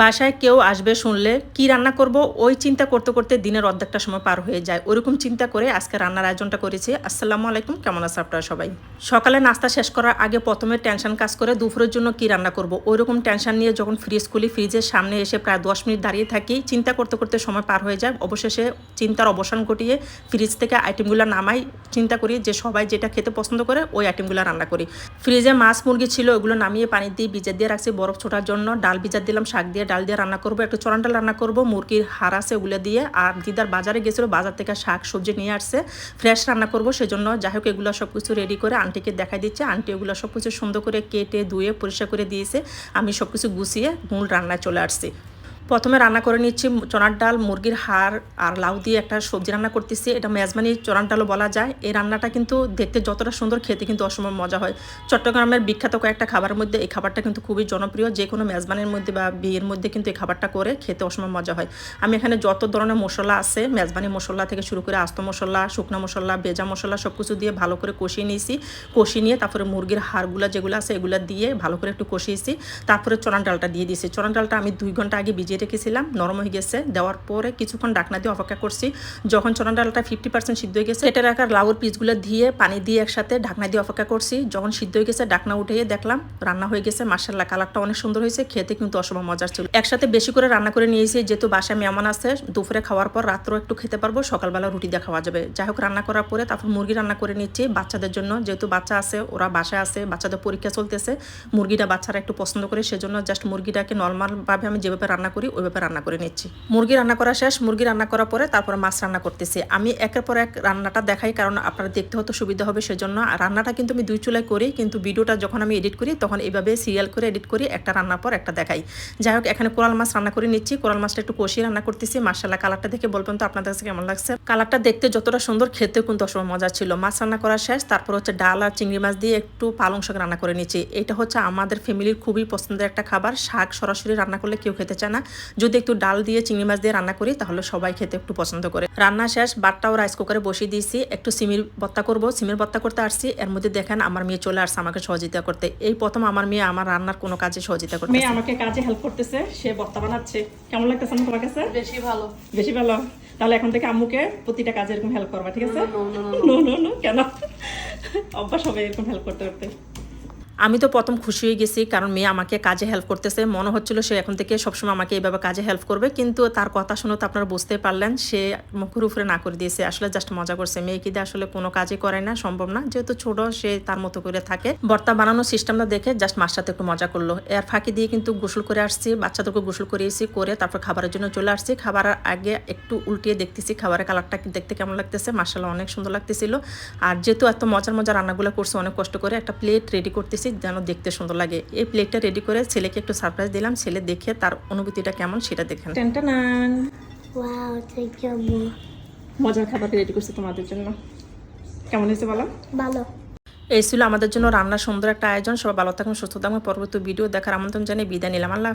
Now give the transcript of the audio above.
বাসায় কেউ আসবে শুনলে কি রান্না করব, ওই চিন্তা করতে করতে দিনের অর্ধেকটা সময় পার হয়ে যায়। ওরকম চিন্তা করে আজকে রান্নার আয়োজনটা করেছি। আসসালামু আলাইকুম, কেমন আছে আপনারা সবাই? সকালে নাস্তা শেষ করার আগে প্রথমে টেনশন কাজ করে দুপুরের জন্য কি রান্না করব। ওইরকম টেনশন নিয়ে যখন ফ্রিজ খুলি ফ্রিজের সামনে এসে প্রায় দশ মিনিট দাঁড়িয়ে থাকি, চিন্তা করতে করতে সময় পার হয়ে যায়। অবশেষে চিন্তার অবসান ঘটিয়ে ফ্রিজ থেকে আইটেমগুলো নামাই, চিন্তা করি যে সবাই যেটা খেতে পছন্দ করে ওই আইটেমগুলো রান্না করি। ফ্রিজে মাছ, মুরগি ছিল, ওগুলো নামিয়ে পানি দিয়ে ভিজে দিয়ে রাখছি বরফ ছোটার জন্য। ডাল ভিজার দিলাম, শাক দিয়ে ডাল দিয়ে রান্না করব, একটু চরান ডাল রান্না করব, মুরগির হাড় আছে ওগুলো দিয়ে, আর দিদার বাজারে গেছিল, বাজার থেকে শাক সবজি নিয়ে আসছে ফ্রেশ রান্না করব, সেজন্য যাই হোক এগুলো সব কিছু রেডি করে আন্টিকে দেখাই দিচ্ছে, আন্টি ওগুলো সব কিছু সুন্দর করে কেটে ধুয়ে পরিষ্কার করে দিয়েছে, আমি সব কিছু গুছিয়ে মূল রান্নায় চলে আসছি। প্রথমে রান্না করে নিচ্ছি চনার ডাল, মুরগির হাড় আর লাউ দিয়ে একটা সবজি রান্না করতেছি। এটা মেজবানি চনার ডালও বলা যায়। এই রান্নাটা কিন্তু দেখতে যতটা সুন্দর, খেতে কিন্তু অসম্ভব মজা হয়। চট্টগ্রামের বিখ্যাত কয়েকটা খাবারের মধ্যে এই খাবারটা কিন্তু খুবই জনপ্রিয়। যে কোনো মেজবানের মধ্যে বা বিয়ের মধ্যে কিন্তু এই খাবারটা করে খেতে অসম্ভব মজা হয়। আমি এখানে যত ধরনের মশলা আছে, মেজবানি মশলা থেকে শুরু করে আস্ত মশলা, শুকনো মশলা বেজা মশলা সব কিছু দিয়ে ভালো করে কষিয়ে নিয়েছি। কষিয়ে নিয়ে তারপরে মুরগির হাড়গুলো যেগুলো আছে, এগুলো দিয়ে ভালো করে একটু কষিয়েছি। তারপরে চনার ডালটা দিয়ে দিয়েছি। চনার ডালটা আমি দুই ঘণ্টা আগে ভিজিয়ে রেখেছিলাম নরম হয়ে গেছে। দেওয়ার পরে কিছুক্ষণ ডাকনা দিয়ে অপেক্ষা করছি। যখন চনার ডালটা ফিফটি পার্সেন্ট সিদ্ধ হয়ে গেছে এটা রাখার লাউর পিসগুলো দিয়ে পানি দিয়ে একসাথে ঢাকনা দিয়ে অপেক্ষা করছি। যখন সিদ্ধ হয়ে গেছে, ডাকনা উঠে দেখলাম, রান্না হয়ে গেছে। মার্শাল্লাহ কালারটা অনেক সুন্দর হয়েছে। খেতে কিন্তু অসম্ভব মজার ছিল। একসাথে বেশি করে রান্না করে নিয়েছি। যেহেতু বাসায় মেহমান আছে, দুপুরে খাওয়ার পর রাত্রেও একটু খেতে পারব, সকালবেলা রুটি দিয়ে খাওয়া যাবে। যাই হোক, রান্না করার পরে তারপর মুরগি রান্না করে নিচ্ছি বাচ্চাদের জন্য। যেহেতু বাচ্চা আছে, ওরা বাসায় আছে, বাচ্চাদের পরীক্ষা চলতেছে। মুরগিটা বাচ্চারা একটু পছন্দ করে, সেজন্য জাস্ট মুরগিটাকে নর্মালভাবে আমি যেভাবে রান্না করি ওইভাবে রান্না করে নিচ্ছি। মুরগি রান্না করা শেষ, মুরগি রান্না করার পরে তারপরে মাছ রান্না করতেছি। আমি একের পর এক রান্নাটা দেখাই, কারণ আপনারা দেখতে হতো সুবিধা হবে সেজন্য। রান্নাটা কিন্তু আমি দুই চুলায় করি, কিন্তু ভিডিওটা যখন আমি এডিট করি, তখন এইভাবে সিরিয়াল করে এডিট করি, একটা রান্নার পর একটা দেখাই। যাই হোক, এখানে কোরাল মাছ রান্না করে নিচ্ছি। কোরাল মাছটা একটু কষিয়ে রান্না করতেছি। মার্শাল্লাহ কালারটা দেখে বলবেন তো আপনাদের কাছে কেমন লাগছে? কালারটা দেখতে যতটা সুন্দর খেতে কিন্তু অসময় মজা ছিল। মাছ রান্না করা শেষ, তারপর হচ্ছে ডাল আর চিংড়ি মাছ দিয়ে একটু পালং শাক রান্না করে নিচ্ছি। এটা হচ্ছে আমাদের ফ্যামিলির খুবই পছন্দের একটা খাবার। শাক সরাসরি রান্না করলে কেউ খেতে চায় না। যদি একটু ডাল দিয়ে চিংড়ি মাছ দিয়ে রান্না করি তাহলে সবাই খেতে একটু পছন্দ করে। রান্না শেষ বাটটাও রাইস কুকারে বসিয়ে দিয়েছি। একটু সিমির ভর্তা করব। সিমির ভর্তা করতে আসছি। এর মধ্যে দেখেন আমার মেয়ে চলে আসছে আমাকে সহযোগিতা করতে। এই প্রথম আমার মেয়ে আমার রান্নার কোনো কাজে সহযোগিতা করতে মেয়ে আমাকে কাজে হেল্প করতেছে। সে ভর্তা বানাচ্ছে। কেমন লাগতেছে আমার তোমার কাছে? বেশি ভালো। বেশি ভালো? তাহলে এখন থেকে আম্মুকে প্রতিটা কাজে এরকম হেল্প করবা ঠিক আছে? নো নো নো কেন? অভ্যাস হবে এরকম হেল্প করতে করতে। আমি তো প্রথম খুশি হয়ে গেছি, কারণ মেয়ে আমাকে কাজে হেল্প করতেছে। মনে হচ্ছিল সে এখন থেকে সবসময় আমাকে এইভাবে কাজে হেল্প করবে, কিন্তু তার কথা শুনে তো আপনারা বুঝতে পারলেন, সে মুখের উপরে না করে দিয়েছে। আসলে জাস্ট মজা করছে। মেয়ে কি দিয়ে আসলে কোনো কাজই করে না, সম্ভব না। যেহেতু ছোট, সে তার মতো করে থাকে। বর্তা বানানোর সিস্টেমটা দেখে জাস্ট মার সাথে একটু মজা করল। এর ফাঁকি দিয়ে কিন্তু গোসল করে আসছি, বাচ্চাদেরকে গোসল করিয়েছি, করে তারপর খাবারের জন্য চলে আসছি। খাবারের আগে একটু উল্টিয়ে দেখতেছি, খাবারের কালারটা দেখতে কেমন লাগতেছে। মার্শাল্লাহ অনেক সুন্দর লাগতেছিল। আর যেহেতু এত মজার মজার রান্নাগুলো করছে, অনেক কষ্ট করে একটা প্লেট রেডি করতেছি। যেন দেখতে সুন্দর লাগে। এই প্লেটটা রেডি করে ছেলেকে একটু সারপ্রাইজ দিলাম। ছেলে দেখে তার অনুভূতিটা কেমন সেটা দেখেন. মজার খাবার রেডি করছি তোমাদের জন্য। কেমন হয়েছে বলো? ভালো। এই ছিল আমাদের জন্য রান্নার সুন্দর একটা আয়োজন। সবাই ভালো থাকুন সুস্থ থাকুন। পরবর্তী ভিডিও দেখার আমন্ত্রণ জানিয়ে বিদায় নিলাম। আল্লাহ।